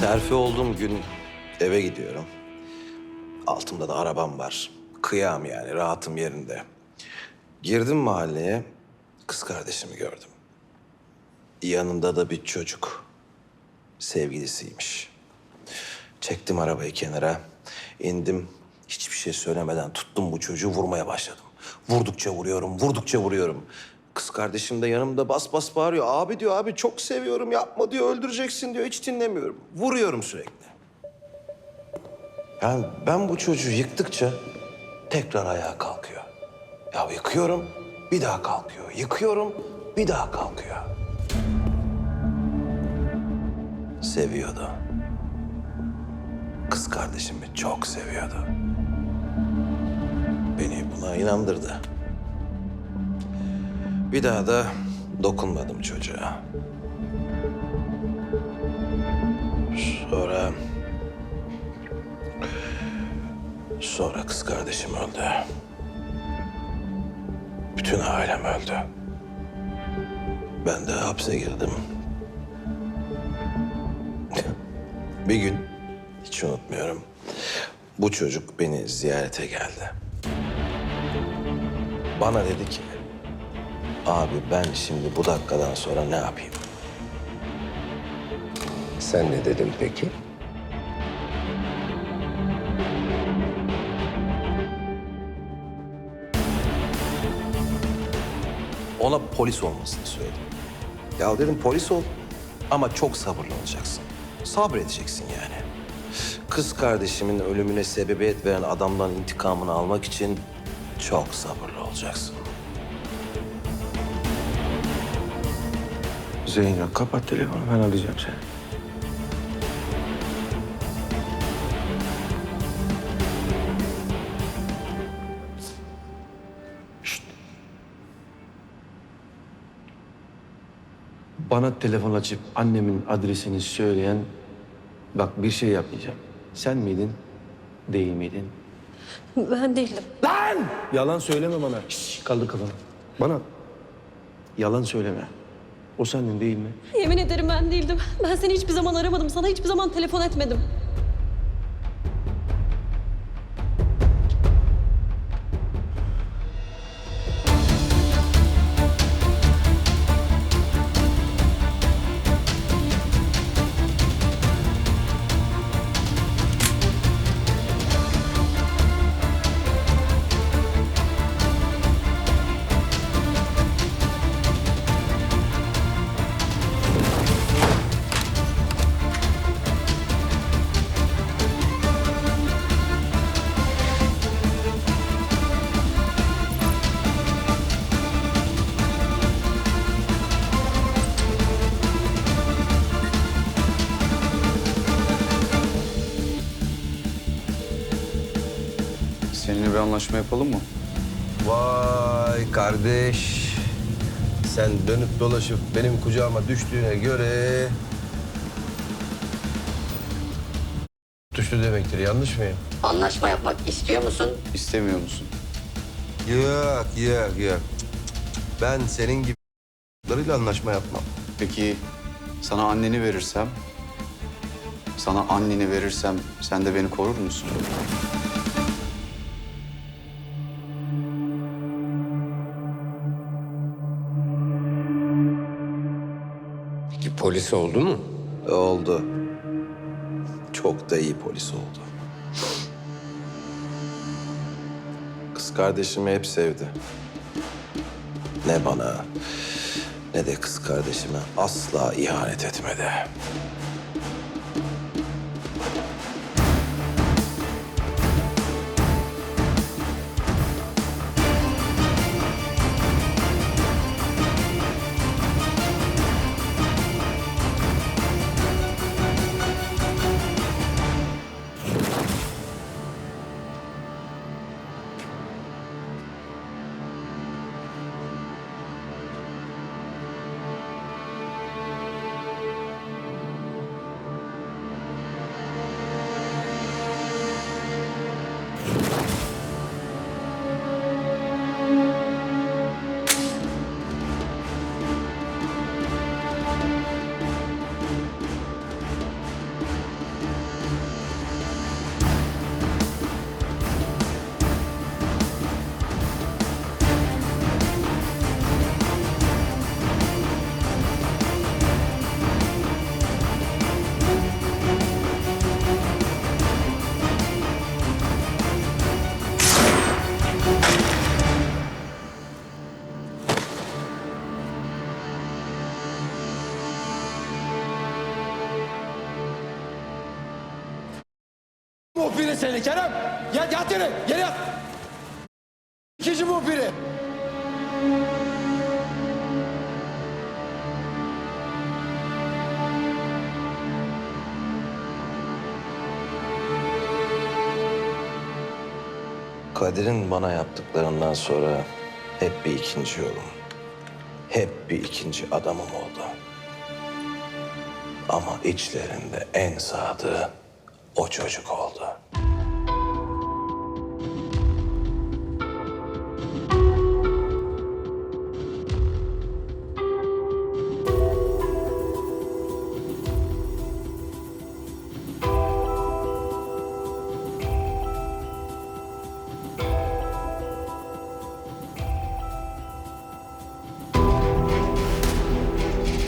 Terfi olduğum gün eve gidiyorum. Altımda da arabam var. Kıyam yani, rahatım yerinde. Girdim mahalleye, kız kardeşimi gördüm. Yanında da bir çocuk. Sevgilisiymiş. Çektim arabayı kenara, indim. Hiçbir şey söylemeden tuttum bu çocuğu vurmaya başladım. Vurdukça vuruyorum, vurdukça vuruyorum. Kız kardeşim de yanımda bas bas bağırıyor. Abi diyor, abi çok seviyorum yapma diyor, öldüreceksin diyor. Hiç dinlemiyorum. Vuruyorum sürekli. Yani ben bu çocuğu yıktıkça tekrar ayağa kalkıyor. Ya yıkıyorum, bir daha kalkıyor. Yıkıyorum, bir daha kalkıyor. Seviyordu. Kız kardeşimi çok seviyordu. Beni buna inandırdı. Bir daha da dokunmadım çocuğa. Sonra... Sonra kız kardeşim öldü. Bütün ailem öldü. Ben de hapse girdim. Bir gün hiç unutmuyorum. Bu çocuk beni ziyarete geldi. Bana dedi ki, abi ben şimdi bu dakikadan sonra ne yapayım? Sen ne dedin peki? Ona polis olmasını söyledim. Ya dedim polis ol ama çok sabırlı olacaksın. Sabredeceksin yani. Kız kardeşimin ölümüne sebebiyet veren adamdan intikamını almak için çok sabırlı olacaksın. Zeyno kapat telefonu ben arayacağım seni. Şşt. Bana telefon açıp annemin adresini söyleyen bak bir şey yapmayacağım. Sen miydin? Değil miydin? Ben değildim. Yalan söyleme bana. Şşş, kaldır kafanı. Bana yalan söyleme. O sendin değil mi? Yemin ederim ben değildim. Ben seni hiçbir zaman aramadım. Sana hiçbir zaman telefon etmedim. Bir anlaşma yapalım mı? Vay kardeş. Sen dönüp dolaşıp benim kucağıma düştüğüne göre... Düştü demektir. Yanlış mıyım? Anlaşma yapmak istiyor musun? İstemiyor musun? Yok, yok, yok. Ben senin gibi anlaşma yapmam. Peki sana anneni verirsem, sana anneni verirsem sen de beni korur musun? Polis oldu mu? Oldu. Çok da iyi polis oldu. Kız kardeşimi hep sevdi. Ne bana ne de kız kardeşime asla ihanet etmedi. Muhbiri seni Kerem. Yat, yat yere, yere yat. İkinci muhbiri. Kadir'in bana yaptıklarından sonra hep bir ikinci yolum. Hep bir ikinci adamım oldu. Ama içlerinde en sadığı o çocuk oldu.